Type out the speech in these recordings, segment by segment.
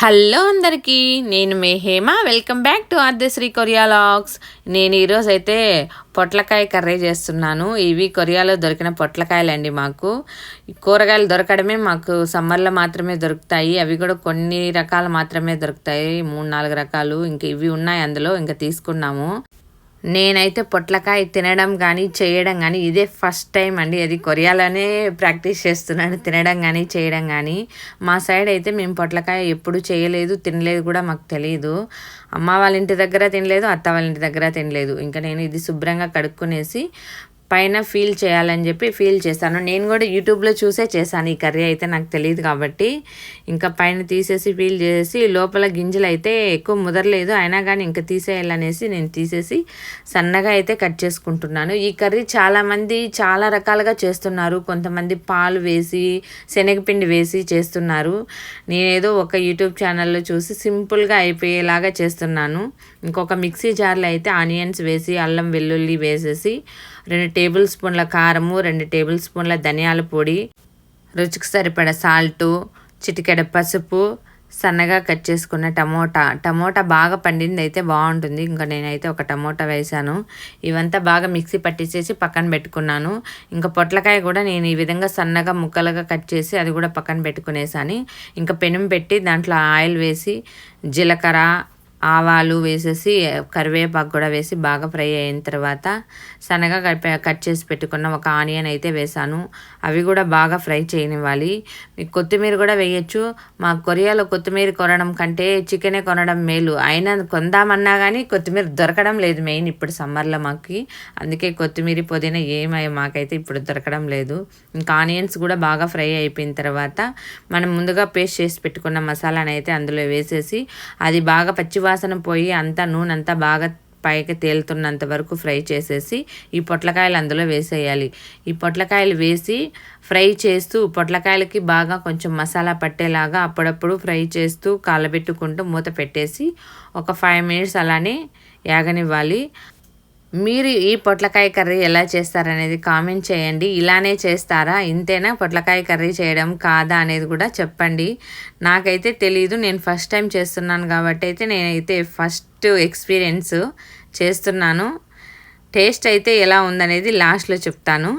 Hello అందరికీ నేను మే హేమ. వెల్కమ్ బ్యాక్ టు ఆర్దశ్రీ కొరియా లాగ్స్. నేను ఈరోజు అయితే పొట్లకాయ కర్రీ చేస్తున్నాను. ఇవి కొరియాలో దొరికిన పొట్లకాయలండి మాకు. కూరగాయలు దొరకడమే మాకు సమ్మర్లో మాత్రమే దొరుకుతాయి. అవి కూడా కొన్ని రకాలు మాత్రమే దొరుకుతాయి. మూడు నాలుగు రకాలు ఇంక ఇవి ఉన్నాయి అందులో ఇంకా తీసుకున్నాము. నేనైతే పొట్లకాయ తినడం కానీ చేయడం కానీ ఇదే ఫస్ట్ టైం అండి. అది కొరియాలోనే ప్రాక్టీస్ చేస్తున్నాను. తినడం కానీ చేయడం కానీ మా సైడ్ అయితే మేము పొట్లకాయ ఎప్పుడు చేయలేదు తినలేదు కూడా మాకు తెలియదు అమ్మ వాళ్ళ ఇంటి దగ్గర తినలేదు అత్త వాళ్ళ ఇంటి దగ్గర తినలేదు. ఇంకా నేను ఇది శుభ్రంగా కడుక్కునేసి పైన ఫీల్ చేయాలని చెప్పి ఫీల్ చేశాను. నేను కూడా యూట్యూబ్లో చూసే చేశాను ఈ కర్రీ అయితే నాకు తెలియదు కాబట్టి. ఇంకా పైన తీసేసి ఫీల్ చేసి లోపల గింజలు అయితే ఎక్కువ ముదరలేదు. అయినా కానీ ఇంకా తీసేయాలనేసి నేను తీసేసి సన్నగా అయితే కట్ చేసుకుంటున్నాను. ఈ కర్రీ చాలామంది చాలా రకాలుగా చేస్తున్నారు. కొంతమంది పాలు వేసి శనగపిండి వేసి చేస్తున్నారు. నేనేదో ఒక యూట్యూబ్ ఛానల్లో చూసి సింపుల్గా అయిపోయేలాగా చేస్తున్నాను. ఇంకొక మిక్సీ జార్లో అయితే ఆనియన్స్ వేసి అల్లం వెల్లుల్లి వేసేసి రెండు టేబుల్ స్పూన్ల కారము రెండు టేబుల్ స్పూన్ల ధనియాల పొడి రుచికి సరిపడ సాల్టు చిటికెడ పసుపు సన్నగా కట్ చేసుకున్న టమోటా. టమోటా బాగా పండింది అయితే బాగుంటుంది. ఇంకా నేనైతే ఒక టమోటా వేసాను ఇవంతా బాగా మిక్సీ పట్టించేసి పక్కన పెట్టుకున్నాను. ఇంకా పొట్లకాయ కూడా నేను ఈ విధంగా సన్నగా ముక్కలుగా కట్ చేసి అది కూడా పక్కన పెట్టుకునేసాను. ఇంకా పెనం పెట్టి దాంట్లో ఆయిల్ వేసి జీలకర్ర ఆవాలు వేసేసి కరివేపాకు కూడా వేసి బాగా ఫ్రై అయిన తర్వాత సన్నగా కట్ చేసి పెట్టుకున్న ఒక ఆనియన్ అయితే వేసాను. అవి కూడా బాగా ఫ్రై చేయనివ్వాలి. మీకు కొత్తిమీర కూడా వేయచ్చు. మా కొరియాలో కొత్తిమీర కొనడం కంటే చికెనే కొనడం మేలు. అయినా కొందామన్నా కానీ కొత్తిమీర దొరకడం లేదు మెయిన్ ఇప్పుడు సమ్మర్లో మాకు. అందుకే కొత్తిమీర పుదీనా ఏమై మాకైతే ఇప్పుడు దొరకడం లేదు. ఇంకా ఆనియన్స్ కూడా బాగా ఫ్రై అయిపోయిన తర్వాత మనం ముందుగా పేస్ట్ చేసి పెట్టుకున్న మసాలాని అయితే అందులో వేసేసి అది బాగా పచ్చి వాసన పోయి అంతా నూనె అంతా బాగా పైకి తేలుతున్నంత వరకు ఫ్రై చేసేసి ఈ పొట్లకాయలు అందులో వేసేయాలి. ఈ పొట్లకాయలు వేసి ఫ్రై చేస్తూ పొట్లకాయలకి బాగా కొంచెం మసాలా పట్టేలాగా అప్పుడప్పుడు ఫ్రై చేస్తూ కాలబెట్టుకుంటూ మూత పెట్టేసి ఒక ఫైవ్ మినిట్స్ అలానే యాగనివ్వాలి. మీరు ఈ పొట్లకాయ కర్రీ ఎలా చేస్తారనేది కామెంట్ చేయండి. ఇలానే చేస్తారా? ఇంతేనా? పొట్లకాయ కర్రీ చేయడం కాదా అనేది కూడా చెప్పండి. నాకైతే తెలియదు నేను ఫస్ట్ టైం చేస్తున్నాను కాబట్టి అయితే నేనైతే ఫస్ట్ ఎక్స్పీరియన్స్ చేస్తున్నాను. టేస్ట్ అయితే ఎలా ఉందనేది లాస్ట్లో చెప్తాను.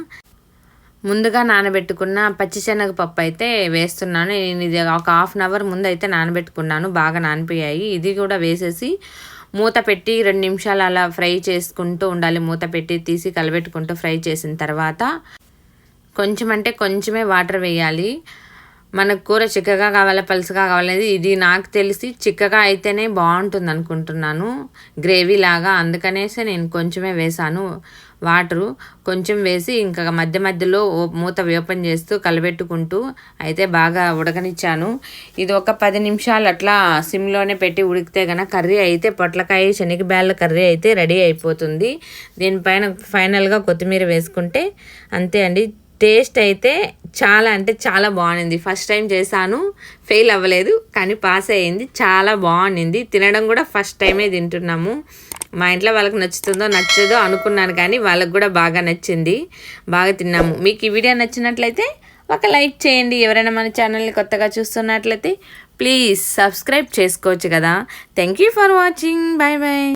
ముందుగా నానబెట్టుకున్న పచ్చిశనగపప్పు అయితే వేస్తున్నాను. నేను ఇది ఒక హాఫ్ అన్ అవర్ ముందు అయితే నానబెట్టుకున్నాను. బాగా నానిపోయాయి. ఇది కూడా వేసేసి మూత పెట్టి రెండు నిమిషాలు అలా ఫ్రై చేసుకుంటూ ఉండాలి. మూత పెట్టి తీసి కలబెట్టుకుంటూ ఫ్రై చేసిన తర్వాత కొంచెం అంటే కొంచెమే వాటర్ వేయాలి. మనకు కూర చిక్కగా కావాలా పలుసుగా కావాలనేది ఇది నాకు తెలిసి చిక్కగా అయితేనే బాగుంటుంది అనుకుంటున్నాను గ్రేవీ లాగా అందుకనేసి నేను కొంచెమే వేసాను వాటరు కొంచెం వేసి ఇంకా మధ్య మధ్యలో మూత ఓపెన్ చేస్తూ కలబెట్టుకుంటూ అయితే బాగా ఉడకనిచ్చాను. ఇది ఒక పది నిమిషాలు అట్లా సిమ్లోనే పెట్టి ఉడికితే కనుక కర్రీ అయితే పొట్లకాయ శనగబ్యాళ్ళ కర్రీ అయితే రెడీ అయిపోతుంది. దీనిపైన ఫైనల్గా కొత్తిమీర వేసుకుంటే అంతే అండి. టేస్ట్ అయితే చాలా అంటే చాలా బాగుంది. ఫస్ట్ టైం చేశాను ఫెయిల్ అవ్వలేదు కానీ పాస్ అయ్యింది. చాలా బాగుండింది. తినడం కూడా ఫస్ట్ టైమే తింటున్నాము. మా ఇంట్లో వాళ్ళకి నచ్చుతుందో నచ్చదో అనుకున్నాను కానీ వాళ్ళకి కూడా బాగా నచ్చింది. బాగా తిన్నాము. మీకు ఈ వీడియో నచ్చినట్లయితే ఒక లైక్ చేయండి. ఎవరైనా మన ఛానల్ని కొత్తగా చూస్తున్నట్లయితే ప్లీజ్ సబ్స్క్రైబ్ చేసుకోవచ్చు కదా. Thank you for watching bye bye